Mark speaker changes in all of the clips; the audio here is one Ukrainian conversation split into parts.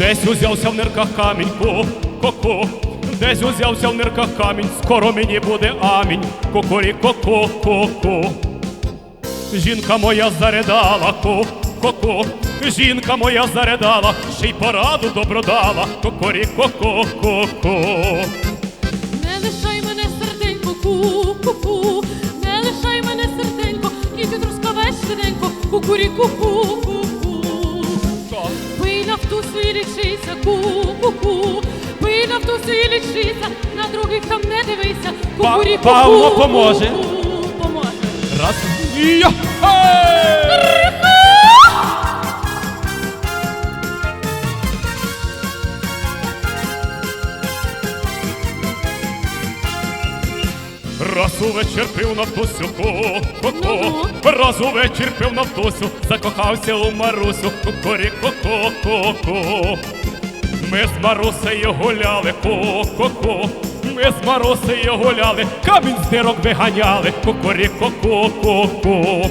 Speaker 1: Десь узявся в нирках камінь, ко, ко-ко. Десь узявся в нирках камінь, скоро мені буде амінь. Кокорі, ко-ко, ко-ко. Жінка моя заридала, ко, ко-ко. Жінка моя заридала, ще й пораду добро дала. Кокорі, ко-ко, ко-ко.
Speaker 2: Не лишай мене серденько, ку-ку-ку, не лишай мене серденько, і ти трускавець швиденько, кукуріку ку-ку-ку.
Speaker 1: Так.
Speaker 2: Пий нафтусу і лічися, ку-ку-ку, пий в і лічися, на других там не дивися, кукурі-ку-ку,
Speaker 1: Павло поможе.
Speaker 2: Поможе.
Speaker 1: Раз. І я. Ей! Раз увечір пив на втусю, ко-ко-ко, раз увечір пив на втусю, закохався у Марусю, кукорі ко-ко-ко-ко. Ми з Марусею гуляли, ко-ко-ко, ми з Марусею гуляли, камінь з дирок виганяли, кукорі ко-ко-ко-ко.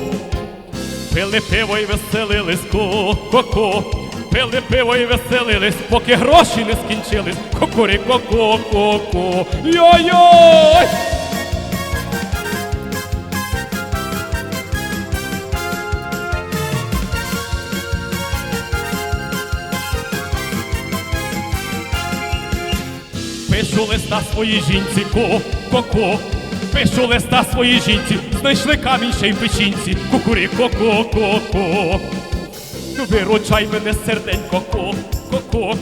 Speaker 1: Пили пиво і веселились, ко-ко-ко. Пили пиво і веселились, поки гроші не скінчились, кукурі ко-ко-ко-ко. Йой-йой! Пишу листа своїй жінці, ко-ко-ко. Пишу листа своїй жінці, знайшли камінь ще й печінці, кукурі ко-ко-ко-ко. Виручай мене серденько, ко-ко-ко.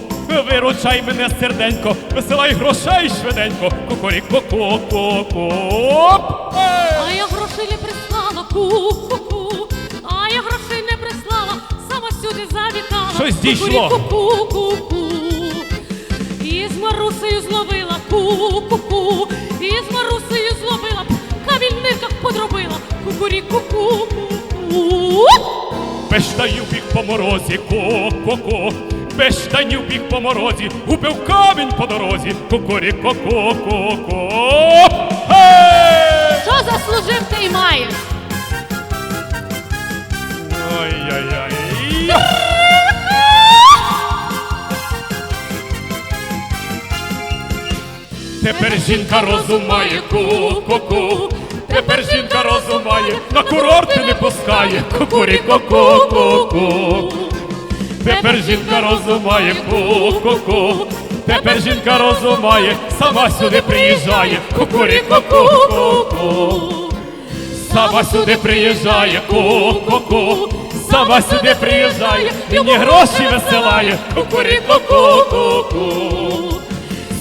Speaker 1: Виручай мене серденько, висилай грошей швиденько, кукурі ко-ко-ко-ко.
Speaker 2: А я грошей не прислала, ку-ку-ку, а я грошей не прислала, сама сюди завітала.
Speaker 1: Щось дійшло.
Speaker 2: Ку-ку-ку-ку. І з Марусею зловила, ку-ку-ку, і з Марусею зловила, в подробила, кукурі-ку-ку-ку.
Speaker 1: Без штанів біг по морозі, ко-ко-ко. Без штанів біг по морозі, убив камінь по дорозі, кукурі ко-ко-ко-ко.
Speaker 2: Що заслужив, ти й маєш?
Speaker 1: Ай-яй-яй. Тепер жінка розумає, ку-ку-ку. Тепер жінка розумає, на курорти не пускає, кукурі ку-ку-ку. Тепер жінка розумає, ку-ку-ку. Тепер жінка розумає, сама сюди приїжджає, кукурі ку-ку-ку. Сама сюди приїжджає, ко-ко-ко, сама сюди приїжджає, мені гроші висилає, кукурі ко-ко-ко.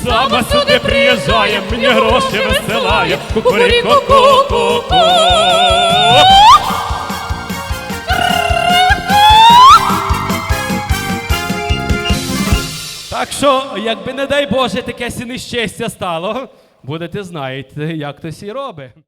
Speaker 1: Сама сюди приїжджає, мені гроші висилає, Кукуріку-ку-ку-ку. Так що, якби не дай Боже, таке сі нещастя стало, будете знаєте, як то сі робить.